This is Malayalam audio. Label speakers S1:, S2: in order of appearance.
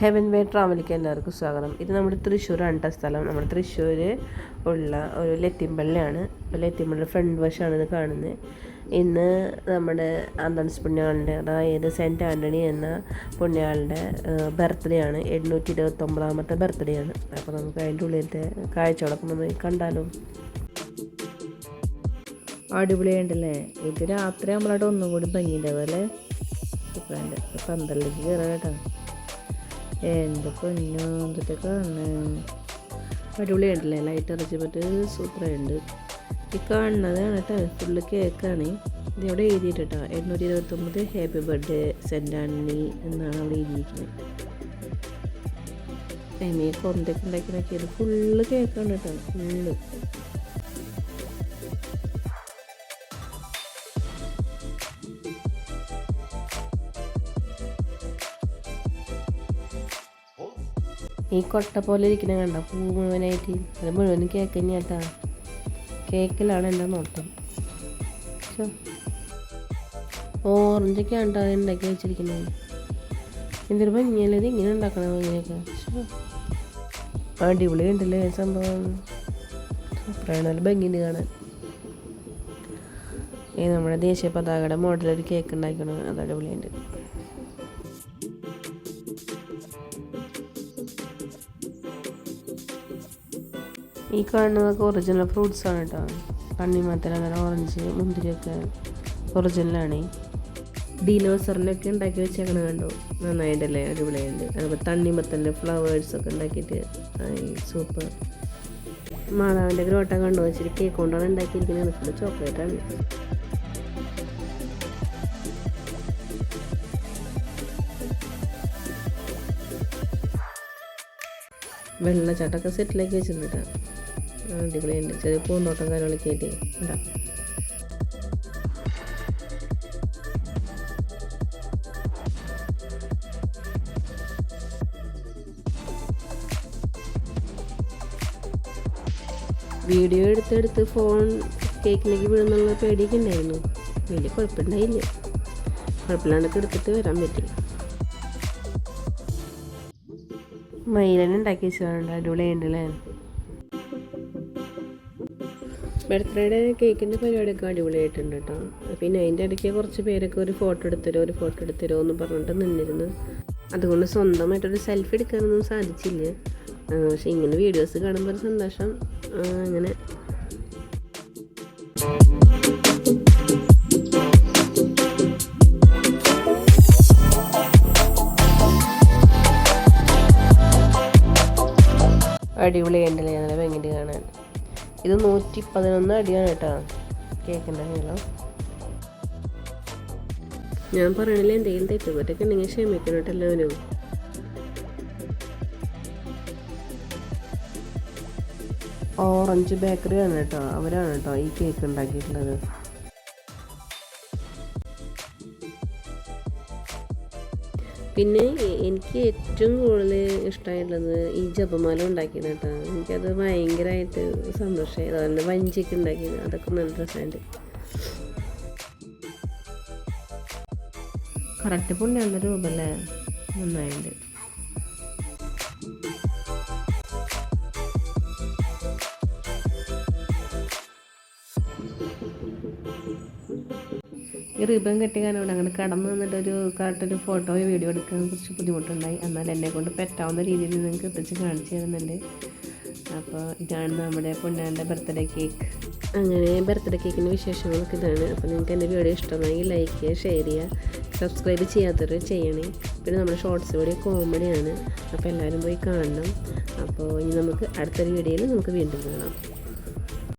S1: ഹെവൻ വേ ട്രാവലിക്ക് എല്ലാവർക്കും സ്വാഗതം. ഇത് നമ്മുടെ തൃശ്ശൂരാണ് കേട്ടോ സ്ഥലം. നമ്മുടെ തൃശ്ശൂർ ഉള്ള ഒരു ലത്തിമ്പള്ളിയാണ് ലത്തിമ്പള്ളി ഫ്രണ്ട് വശമാണ് ഇത് കാണുന്നത് ഇന്ന് നമ്മുടെ അന്തോണിസ് പുണ്യാളിന്റെ അതായത് സെന്റ് ആന്റണി എന്ന പുണ്യാളിന്റെ ബർത്ത്ഡേ ആണ്. എണ്ണൂറ്റി ഇരുപത്തൊമ്പതാമത്തെ ബർത്ത്ഡേ ആണ്. അപ്പോൾ നമുക്ക് അതിന്റെ ഉള്ളിലത്തെ കാഴ്ചകളൊക്കെ നമ്മൾ കണ്ടാലോ.
S2: അടിപൊളിയായിട്ടല്ലേ? ഇത് രാത്രി നമ്മളായിട്ട് ഒന്നും കൂടി ഭംഗിയുണ്ടാവും അല്ലേ പന്തലിലേക്ക് കയറാം കേട്ടോ. പൊന്നു എന്തൊക്കെ അടിപൊളിയായിട്ടില്ലേ? ലൈറ്റ് അടച്ചപ്പറ്റ് സൂപ്പറായിട്ടുണ്ട് ഈ കാണുന്നതാണ് കേട്ടോ ഫുള്ള് കേക്കാണ് ഇത് ഇവിടെ എഴുതിയിട്ടോ എണ്ണൂറ്റി ഇരുപത്തൊമ്പത് ഹാപ്പി ബർത്ത്ഡേ സെന്റ് ആണി എന്നാണ് അവിടെ എഴുതിയിരിക്കുന്നത്. എന്നെ കൊന്തൊക്കെ ഉണ്ടാക്കി നോക്കിയത് ഫുള്ള് കേക്കാണ് കേട്ടോ ഫുള്ള്
S1: ഈ കൊട്ട പോലെ ഇരിക്കുന്ന കണ്ട? പൂ മുഴുവനായിട്ട്. അത് മുഴുവൻ കേക്ക് തന്നെയാട്ടാ. കേക്കിലാണ് എന്റെ നോട്ടം. ഓറഞ്ചൊക്കെ ആണ്ടോ അത് ഉണ്ടാക്കി വെച്ചിരിക്കുന്നത്. എന്തൊരു ഭംഗിയല്ലേ ഇങ്ങനെ ഉണ്ടാക്കണം ഇങ്ങനെയൊക്കെ. അടിപൊളി ഉണ്ടല്ലേ സംഭവം. സൂപ്പറാണ് നല്ല ഭംഗിയുണ്ട് കാണാൻ. ഈ നമ്മുടെ ദേശീയ പതാകയുടെ മോഡലൊരു കേക്ക് ഉണ്ടാക്കണം അത് അടിപൊളിയുണ്ട്. ഈ കാണുന്നതൊക്കെ ഒറിജിനൽ ഫ്രൂട്ട്സ് ആണ് കേട്ടോ തണ്ണിമത്തൻ അങ്ങനെ ഓറഞ്ച് മുന്തിരിയൊക്കെ ഒറിജിനലാണ് ഡിനോസറിനൊക്കെ ഉണ്ടാക്കി വെച്ചേക്കണ കണ്ടോ? നന്നായിട്ടല്ലേ? അടിപൊളിയുണ്ട് അതുപോലെ തണ്ണിമത്തന്റെ ഫ്ലവേഴ്സ് ഒക്കെ ഉണ്ടാക്കിയിട്ട്. സൂപ്പർ മാതാവിന്റെ ഗ്രോട്ട കണ്ടു വെച്ചിട്ട് കേക്ക് കൊണ്ടാണ് ഉണ്ടാക്കിയിരിക്കുന്നത്. ചോക്ലേറ്റ് ചോക്ലേറ്റാണ് വെള്ളച്ചാട്ടമൊക്കെ സെറ്റിലാക്കി വെച്ചിട്ടുണ്ട് അടിപൊളിയുണ്ട് ചെറിയ പൂന്തോട്ടം കാര്യങ്ങളൊക്കെ ആയിട്ട്. ഉണ്ടാ വീഡിയോ എടുത്തെടുത്ത് ഫോൺ കേക്കിലേക്ക് വീഴുന്നുള്ള പേടിയൊക്കെ ഉണ്ടായിരുന്നു. വലിയ കുഴപ്പമുണ്ടായില്ല. കുഴപ്പമില്ലാണ്ടൊക്കെ എടുത്തിട്ട് വരാൻ പറ്റി മയിലനെ ഉണ്ടാക്കി വെച്ചതാണ് അടിപൊളിയുണ്ടല്ലേ ബർത്ത്ഡേയുടെ കേക്കിന്റെ പരിപാടിയൊക്കെ അടിപൊളിയായിട്ടുണ്ട് കേട്ടോ. പിന്നെ അതിന്റെ ഇടയ്ക്ക് കുറച്ച് പേരൊക്കെ ഒരു ഫോട്ടോ എടുത്തരോ ഒരു ഫോട്ടോ എടുത്തരോ എന്ന് പറഞ്ഞിട്ട് നിന്നിരുന്നു. അതുകൊണ്ട് സ്വന്തമായിട്ടൊരു സെൽഫി എടുക്കാനൊന്നും സാധിച്ചില്ല. പക്ഷേ ഇങ്ങനെ വീഡിയോസ് കാണുമ്പോൾ ഒരു സന്തോഷം ആ, അങ്ങനെ അടിപൊളിയുണ്ടല്ലേ നല്ല ഭംഗിയിട്ട് കാണാൻ. ഇത് നൂറ്റി പതിനൊന്ന് അടിയാണ് കേട്ടോ. കേക്കിന്റെ നീളം ഞാൻ പറയണില്ല എന്തെങ്കിലും തെറ്റുകുറ്റൊക്കെ ഉണ്ടെങ്കിൽ ക്ഷമിക്കണം കേട്ടോ എല്ലാവരും. ഓറഞ്ച് ബേക്കറി ആണ് കേട്ടോ അവരാണ് കേട്ടോ ഈ കേക്ക് ഉണ്ടാക്കിയിട്ടുള്ളത്. പിന്നെ എനിക്ക് ഏറ്റവും കൂടുതൽ ഇഷ്ടമായിട്ടുള്ളത് ഈ ജപമാല ഉണ്ടാക്കിയത് കേട്ടോ. എനിക്കത് ഭയങ്കരമായിട്ട് സന്തോഷമായി. അതുപോലെ വഞ്ചിയൊക്കെ ഉണ്ടാക്കിയത്. അതൊക്കെ നല്ല രസമുണ്ട് കറക്റ്റ് പുണ്യാളുടെ രൂപല്ലേ നന്നായിട്ടുണ്ട് ഈ റിബൺ കെട്ടി കാരണം അങ്ങനെ കടന്നു വന്നിട്ട് ഒരു കറക്റ്റൊരു ഫോട്ടോയോ വീഡിയോ എടുക്കാൻ കുറച്ച് ബുദ്ധിമുട്ടുണ്ടായി. എന്നാൽ എന്നെ കൊണ്ട് പറ്റാവുന്ന രീതിയിൽ നിങ്ങൾക്ക് എത്തിച്ച് കാണിച്ചു തരുന്നുണ്ട്. അപ്പോൾ ഇതാണ് നമ്മുടെ പൊന്നാന്റെ ബർത്ത്ഡേ കേക്ക് അങ്ങനെ ബർത്ത്ഡേ കേക്കിന്റെ വിശേഷങ്ങളൊക്കെ ഇതാണ്. അപ്പോൾ നിങ്ങൾക്ക് എന്റെ വീഡിയോ ഇഷ്ടമായി ലൈക്ക് ചെയ്യുക ഷെയർ ചെയ്യുക സബ്സ്ക്രൈബ് ചെയ്യാത്തവർ ചെയ്യണേ. പിന്നെ നമ്മുടെ ഷോർട്സ് വീഡിയോ കോമഡിയാണ് അപ്പോൾ എല്ലാവരും പോയി കാണണം. അപ്പോൾ ഇനി നമുക്ക് അടുത്തൊരു വീഡിയോയിൽ നമുക്ക് വീണ്ടും കാണാം.